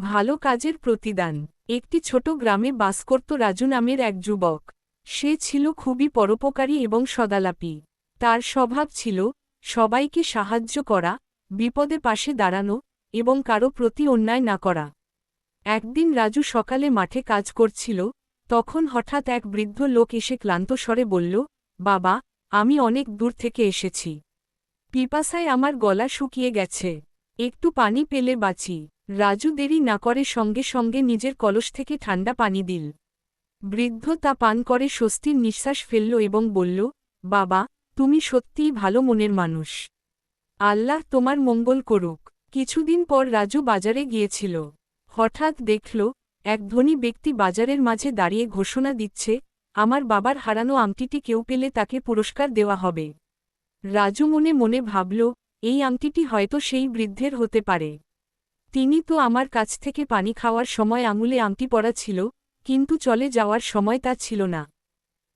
ভালো কাজের প্রতিদান। একটি ছোট গ্রামে বাস করত রাজু নামের এক যুবক। সে ছিল খুবই পরোপকারী এবং সদালাপী। তার স্বভাব ছিল, সবাইকে সাহায্য করা, বিপদে পাশে দাঁড়ানো এবং কারও প্রতি অন্যায় না করা। একদিন রাজু সকালে মাঠে কাজ করছিল, তখন হঠাৎ এক বৃদ্ধ লোক এসে ক্লান্ত স্বরে বলল, বাবা, আমি অনেক দূর থেকে এসেছি। পিপাসায় আমার গলা শুকিয়ে গেছে। একটু পানি পেলে বাঁচি। রাজু দেরি না করে সঙ্গে সঙ্গে নিজের কলস থেকে ঠান্ডা পানি দিল। বৃদ্ধ তা পান করে স্বস্তির নিঃশ্বাস ফেলল এবং বলল, বাবা, তুমি সত্যিই ভালো মনের মানুষ। আল্লাহ তোমার মঙ্গল করুক। কিছুদিন পর রাজু বাজারে গিয়েছিল। হঠাৎ দেখল, এক ধনী ব্যক্তি বাজারের মাঝে দাঁড়িয়ে ঘোষণা দিচ্ছে, আমার বাবার হারানো আংটিটি কেউ পেলে তাকে পুরস্কার দেওয়া হবে। রাজু মনে মনে ভাবল, এই আংটিটি হয়তো সেই বৃদ্ধের হতে পারে। তিনি তো আমার কাছ থেকে পানি খাওয়ার সময় আঙুলে আংটি পরা ছিল, কিন্তু চলে যাওয়ার সময় তা ছিল না।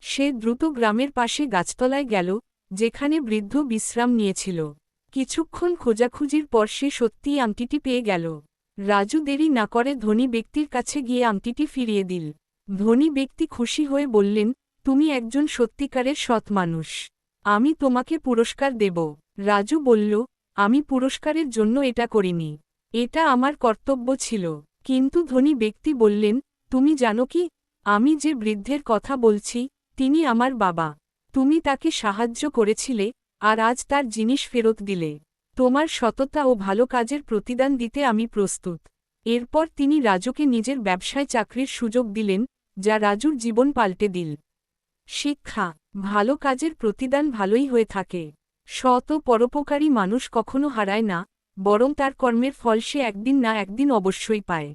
সে দ্রুত গ্রামের পাশে গাছতলায় গেল, যেখানে বৃদ্ধ বিশ্রাম নিয়েছিল। কিছুক্ষণ খোঁজাখুঁজির পর সে সত্যিই আংটিটি পেয়ে গেল। রাজু দেরি না করে ধনী ব্যক্তির কাছে গিয়ে আংটিটি ফিরিয়ে দিল। ধনী ব্যক্তি খুশি হয়ে বললেন, তুমি একজন সত্যিকারের সৎ মানুষ। আমি তোমাকে পুরস্কার দেব। রাজু বলল, আমি পুরস্কারের জন্য এটা করিনি। এটা আমার কর্তব্য ছিল। কিন্তু ধনী ব্যক্তি বললেন, তুমি জানো কি? আমি যে বৃদ্ধের কথা বলছি, তিনি আমার বাবা। তুমি তাকে সাহায্য করেছিলে, আর আজ তার জিনিস ফেরত দিলে। তোমার সততা ও ভালো কাজের প্রতিদান দিতে আমি প্রস্তুত। এরপর তিনি রাজুকে নিজের ব্যবসায় চাকরির সুযোগ দিলেন, যা রাজুর জীবন পাল্টে দিল। শিক্ষা, ভালো কাজের প্রতিদান ভালোই হয়ে থাকে। ও পরোপকারী মানুষ কখনো হারায় না বরং তার কর্মের ফল সে একদিন না একদিন অবশ্যই পায়।